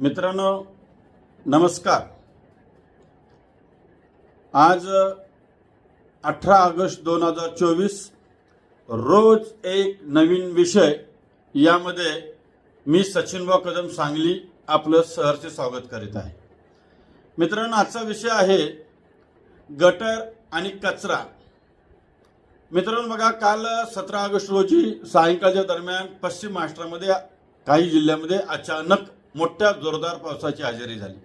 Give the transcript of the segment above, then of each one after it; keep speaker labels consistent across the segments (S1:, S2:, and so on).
S1: मित्रांनो नमस्कार. आज अठरा ऑगस्ट दोन हजार चोवीस रोज एक नवीन विषय यामध्ये मी सचिनभाऊ कदम सांगली आपलं सहर्ष स्वागत करीत आहे. मित्रांनो आजचा विषय आहे गटर आणि कचरा. मित्रांनो बघा काल सतरा ऑगस्ट रोजी सायंकाळच्या दरम्यान पश्चिम महाराष्ट्रामध्ये काही जिल्ह्यामध्ये अचानक मोठ्या जोरदार पावसाची हजेरी झाली.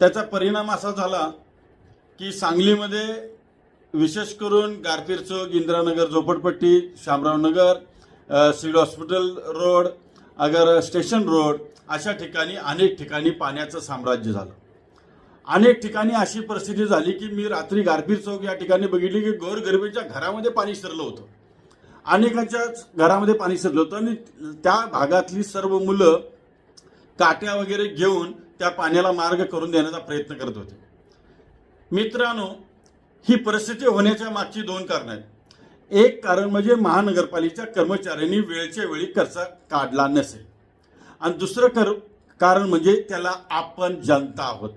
S1: त्याचा परिणाम असा झाला की सांगलीमध्ये विशेष करून गारपीर चौक इंदिरानगर झोपडपट्टी शामरावनगर अ, civil hospital road Agar station road अशा ठिकाणी अनेक ठिकाणी पाण्याचं साम्राज्य झालं. अनेक ठिकाणी अशी परिस्थिती झाली की मी रात्री गारपीर चौक या ठिकाणी बघितली की गोरगरिबीच्या घरामध्ये पाणी शिरलं होतं. अनेकांच्याच घरामध्ये पाणी शिरलं होतं आणि त्या भागातली सर्व मुलं काट्या वगैरे घेऊन त्या पाण्याला मार्ग करून देण्याचा प्रयत्न करत होते. मित्रांनो ही परिस्थिती होण्याच्या मागची दोन कारण आहेत. एक कारण म्हणजे महानगरपालिकेच्या कर्मचाऱ्यांनी वेळच्या वेळी खर्च काढला नसेल. आणि दुसरं कर कारण म्हणजे त्याला आपण जनता आहोत.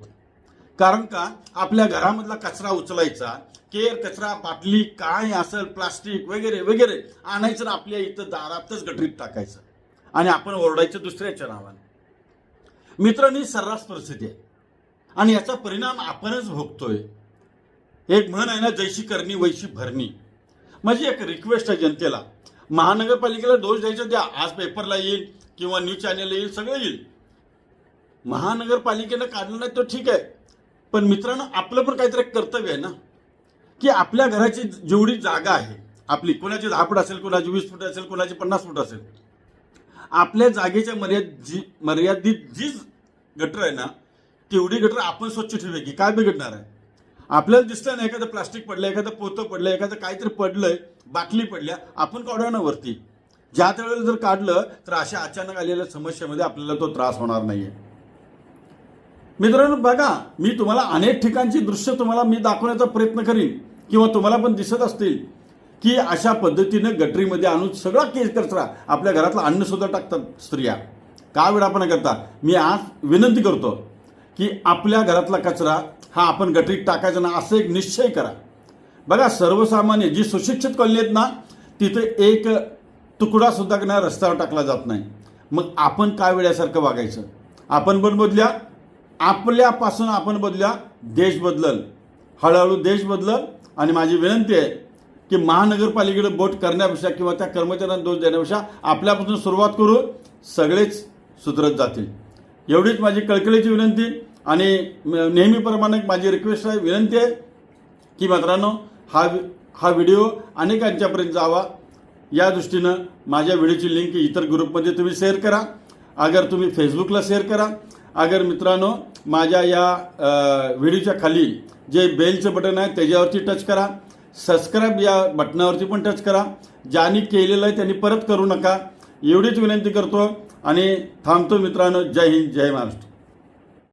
S1: कारण का? आपल्या घरामधला कचरा उचलायचा केर कचरा बाटली काय असेल प्लास्टिक वगैरे वगैरे आणायचं आपल्या इथं दारातच गटरीत टाकायचं. आणि आपण ओरडायचं दुसऱ्याच्या नावाने. मित्रांनी सर्रास परिस्थिती आहे. आणि याचा परिणाम आपणच भोगतोय. एक म्हण आहे ना जैशी करणी वैशी भरणी. माझी एक रिक्वेस्ट आहे जनतेला. महानगरपालिकेला दोष द्यायचा द्या. आज पेपरला येईल किंवा न्यूज चॅनलला येईल सगळं येईल. महानगरपालिकेनं काढलं नाही तर ठीक आहे. पण मित्रांनो आपलं पण काहीतरी कर्तव्य आहे ना. की आपल्या घराची जेवढी जागा आहे आपली कोणाची दहा फूट असेल कोणाची वीस फूट असेल कोणाची पन्नास फूट असेल आपल्या जागेच्या मर्याद जी मर्यादित जी गटर आहे ना तेवढी गटर आपण स्वच्छ ठेवूया की काय बिघडणार आहे? आपल्याला दिसतं ना एखादं प्लास्टिक पडलं एखादं पोतं पडलं एखादं काहीतरी पडलंय बाटली पडल्या आपण काढूया ना वरती. ज्या त्यावेळेला जर काढलं तर अशा अचानक आलेल्या समस्येमध्ये आपल्याला तो त्रास होणार नाहीये. मित्रांनो बघा मी तुम्हाला अनेक ठिकाणची दृश्य तुम्हाला मी दाखवण्याचा प्रयत्न करीन किंवा तुम्हाला पण दिसत असतील. की अशा पद्धतीनं गटरीमध्ये आणून सगळा केस कचरा आपल्या घरातलं अन्न सुद्धा टाकतात स्त्रिया. का वेळापणा करता? मी आज विनंती करतो की आपल्या घरातला कचरा हा आपण गटरीत टाकायचा ना असं एक निश्चय करा. बघा सर्वसामान्य जी सुशिक्षित कॉलनी आहेत ना तिथे एक तुकडा सुद्धा ना रस्त्यावर टाकला जात नाही. मग आपण काय वेळ्यासारखं वागायचं? आपण पण बदल्या आपल्यापासून आपण बदल्या देश बदलल. हळूहळू देश बदलल आणि माझी विनंती आहे की महानगरपालिकेकडे बोट करण्यापेक्षा किंवा त्या कर्मचाऱ्यांना दोष देण्यापेक्षा आपल्यापासून सुरुवात करून सगळेच सुधरत जातील. एवढीच माझी कळकळीची विनंती आणि नेहमीप्रमाणे माझी रिक्वेस्ट आहे विनंती आहे की मित्रांनो हा वि- हा व्हिडिओ अनेकांच्यापर्यंत जावा. या दृष्टीनं माझ्या व्हिडिओची लिंक इतर ग्रुपमध्ये तुम्ही शेअर करा. अगर तुम्ही फेसबुकला शेअर करा. अगर मित्रांनो माझ्या या व्हिडिओच्या खाली जे बेलचं बटन आहे त्याच्यावरती टच करा. सबस्क्राईब या बटनावरती पण टच करा. ज्यांनी केलेलं आहे त्यांनी परत करू नका. एवढीच विनंती करतो आणि थांबतो मित्रांनो. जय हिंद जय महाराष्ट्र.